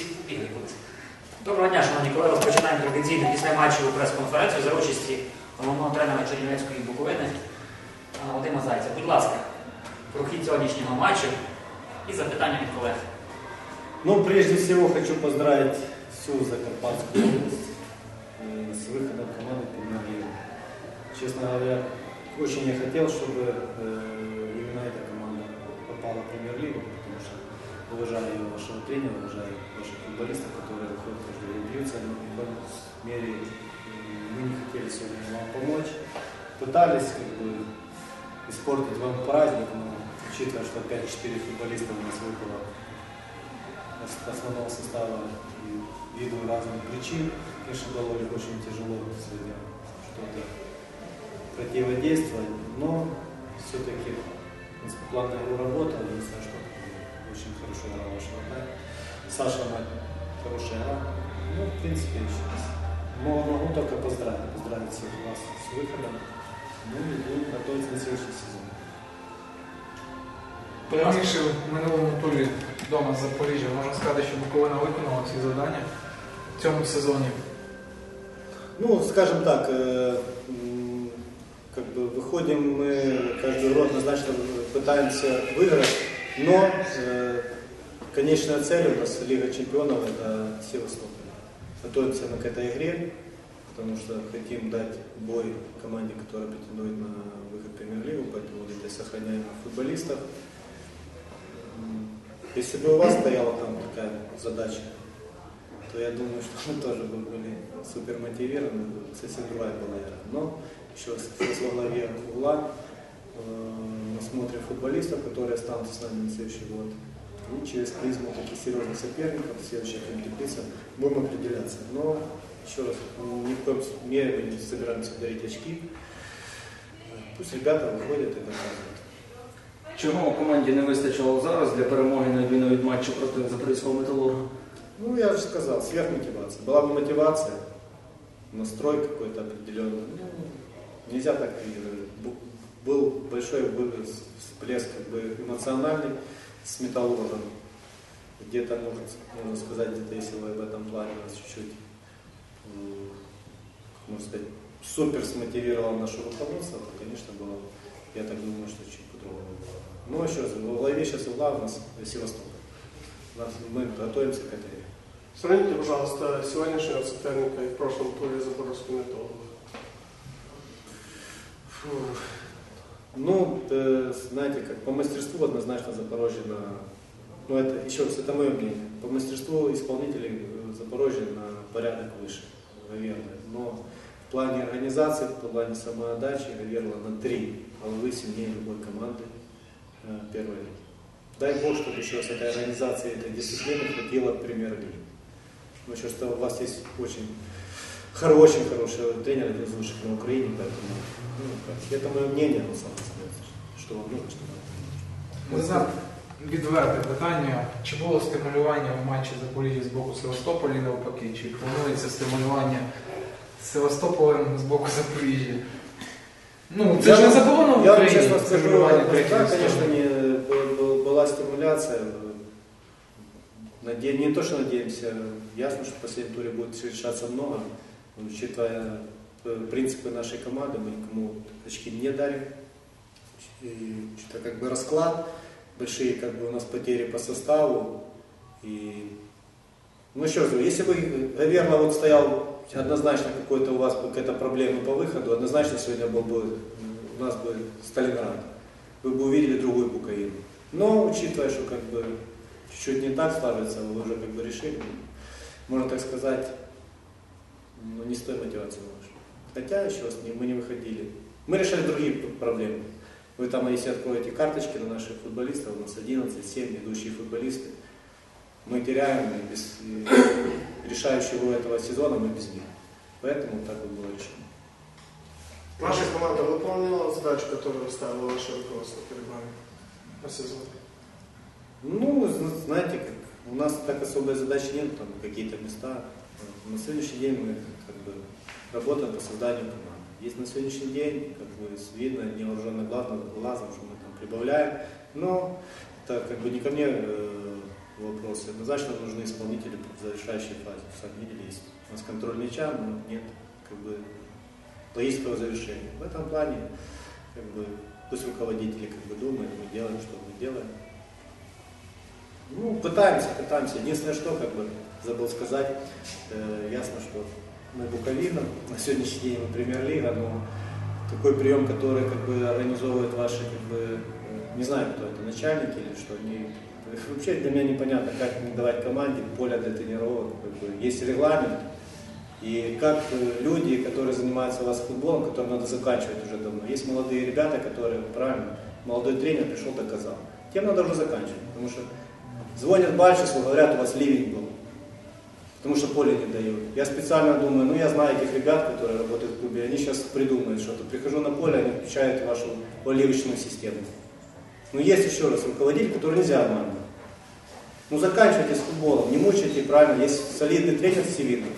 Всі побігли кудись. Доброго дня, шановні колеги. Розпочинаємо традиційну після матчу прес-конференцію за участі головного тренера Чернівецької Буковини а, Вадима Зайця. Будь ласка, про хід сьогоднішнього матчу і запитання від колег. Ну, прежде всего хочу поздравить всю Закарпатскую область э, с выходом команды в премьер-лигу. Честно говоря, очень я хотел, чтобы э, именно эта команда попала в премьер-лигу, потому что Уважаю вашего тренера, уважаю ваших футболистов, которые выходят каждый день бьются. Но в любом мере мы не хотели сегодня вам помочь. Пытались как бы испортить вам праздник, но учитывая, что опять 4 футболиста у нас выпало ос- основного состава и ввиду разных причин, конечно, было очень тяжело сегодня что-то противодействовать, но все-таки план его работал, я не знаю, что Саша Мать хорошая игра. Ну, в принципе, еще раз. Могу, могу только поздравить, поздравить всех вас с выходом. Ну и будем готовиться на следующий сезон. Перемігши в минулому турі вдома з Запоріжжя, можна сказати, що Буковина виконала всі завдання в цьому сезоні. Ну, скажем так, э, м, как бы выходим мы каждый год однозначно пытаемся выиграть, но э, конечная цель у нас Лига Чемпионов это Севастополь. Готовимся мы к этой игре, потому что хотим дать бой команде, которая претендует на выход премьер-лигу, поэтому здесь сохраняем футболистов. Если бы у вас стояла там такая задача, то я думаю, что мы тоже бы были супер мотивированы, совсем другая была игра. Но еще во главе угла э, мы смотрим футболистов, которые останутся с нами на следующий год И через призму таких серьезных соперников, следующих теплицах, будем определяться. Но еще раз, ну, ни в коем мере мы не собираемся дарить очки. Пусть ребята выходят и доказывают. Чого команді не вистачило зараз для перемоги на відміну від матчу проти запорізького металурга? Ну, я же сказал, сверхмотивация. Была бы мотивация, настрой какой-то определенный. Ну, нельзя так и бу- Был большой был всплеск как бы эмоциональный с металлургом. Где-то, может, можно сказать, где-то если вы в этом плане нас чуть-чуть, можно сказать, супер смотивировал наше руководство, то, конечно, было, я так думаю, что чуть по-другому было. Но еще раз, во главе сейчас угла у нас Севастополь. У нас- Мы готовимся к этой. Сравните, пожалуйста, сегодняшнего соперника и в прошлом туре Запорожский металлург. Ну, э, знаете, как по мастерству однозначно Запорожье на... Ну, это, еще раз, это мое мнение. По мастерству исполнителей э, Запорожье на порядок выше, наверное. Но в плане организации, в плане самоотдачи, наверное, на три головы сильнее любой команды э, первой лиги. Дай Бог, чтобы еще раз этой организации, этой дисциплины хватило премьер-лиги. Ну, еще что у вас есть очень хоро- очень хороший тренер, один из лучших на Украине, поэтому ну, как, это мое мнение, но сам остается, что вам нужно, что вам Не знаю, відверте питання, чи було стимулювання в матчі Запоріжжя з боку Севастополя і навпаки, чи планується стимулювання з Севастополем з боку Запоріжжя? Ну, це ж не заборонено в Я вам Україні честно скажу, стимулювання да, третьої конечно, сторони. не, б- б- была стимуляция. Наде- не то, что надеемся, ясно, что в последнем туре будет решаться много, но учитывая э, принципы нашей команды, мы никому очки не дарим. И что как бы расклад, большие как бы у нас потери по составу. И, ну еще раз если бы Гаверна вот стоял однозначно какой-то у вас бы какая-то проблема по выходу, однозначно сегодня был бы м, у нас бы Сталинград. Вы бы увидели другую Буковину. Но учитывая, что как бы чуть-чуть не так сложится, вы уже как бы решили, можно так сказать, ну не с той мотивацией вышли. Хотя еще раз мы не выходили. Мы решали другие проблемы. Вы там, если откроете карточки на наших футболистов, у нас 11, 7 ведущие футболисты. Мы теряем и без и решающего этого сезона мы без них. Поэтому так вот было решено. Ваша команда выполнила задачу, которую ставило ваше руководство перед вами на сезон? Ну, зна- знаете, как у нас так особой задачи нет, там какие-то места. На следующий день мы как бы работаем по созданию команды. Есть на сегодняшний день, как бы видно, невооруженным глазом, глазом, что мы там прибавляем. Но это как бы не ко мне э, вопросы. Однозначно нужны исполнители в завершающей фазе. Сами видели, есть у нас контроль мяча, но нет как бы логического завершения. В этом плане как бы, пусть руководители как бы думают, мы делаем, что мы делаем. Ну, пытаемся, пытаемся. Единственное, что, как бы, забыл сказать, э, ясно, что мы Буковина, на сегодняшний день мы премьер-лига, но такой прием, который как бы организовывает ваши, как бы, э, не знаю, кто это, начальники или что, они, вообще для меня непонятно, как не давать команде поле для тренировок, как бы, есть регламент, и как э, люди, которые занимаются у вас футболом, которым надо заканчивать уже давно, есть молодые ребята, которые, правильно, молодой тренер пришел, доказал, тем надо уже заканчивать, потому что звонят Бальчесу, говорят, у вас ливень был, потому что поле не дают. Я специально думаю, ну я знаю этих ребят, которые работают в клубе, они сейчас придумают что-то. Прихожу на поле, они включают вашу поливочную систему. Но есть еще раз руководитель, который нельзя обманывать. Ну заканчивайте с футболом, не мучайте, правильно, есть солидный тренер Севинов,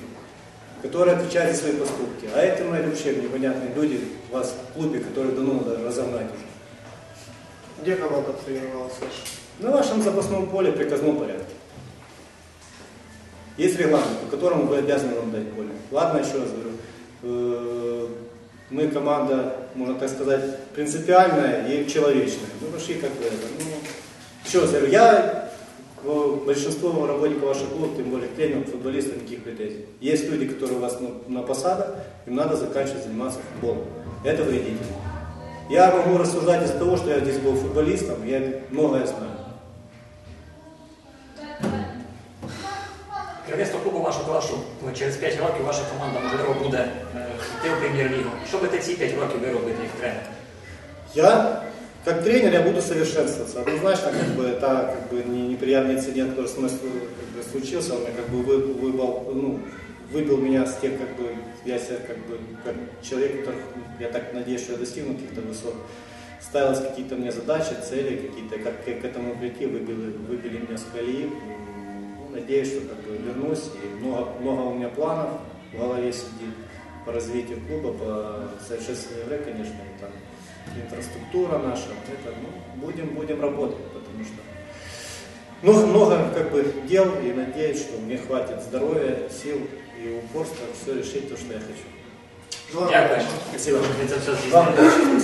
который отвечает за свои поступки. А это, мои вообще непонятные люди у вас в клубе, которые давно надо разогнать уже. Где команда тренировалась? На вашем запасном поле в приказном порядке. Есть регламент, по которому вы обязаны нам дать поле. Ладно, еще раз говорю, э, мы команда, можно так сказать, принципиальная и человечная. Мы пошли как бы это. Ну, еще раз говорю, я к большинству работников вашего клуба, тем более к тренерам, футболистам, никаких претензий. Есть люди, которые у вас на, на посадах, им надо заканчивать заниматься футболом. Это вредитель. Я могу рассуждать из-за того, что я здесь был футболистом, я многое знаю. Керівництво клубу вашого казало, що ну, через 5 років ваша команда можливо буде е, йти в прем'єр-лігу. Що будете ці 5 років ви робите як тренер? Я, как тренер, я буду совершенствоваться. Однозначно, как бы, это как бы, не- неприятный инцидент, который со мной как бы, случился, он меня как бы вы- выбил, ну, выбил меня с тех, как бы, я себя как бы, как человек, который, я так надеюсь, что я достигну каких-то высот. Ставились какие-то мне задачи, цели, какие-то, как к к этому прийти, выбили, выбили меня с колеи. Ну, Надеюсь, что как бы вернусь. И много, много у меня планов в голове сидит по развитию клуба, по совершенствованию игры, конечно, и там инфраструктура наша. Это, ну, будем, будем работать, потому что много, много как бы дел и надеюсь, что мне хватит здоровья, сил и упорства все решить то, что я хочу. Желаю Дякую. Спасибо. Вам удачи, спасибо.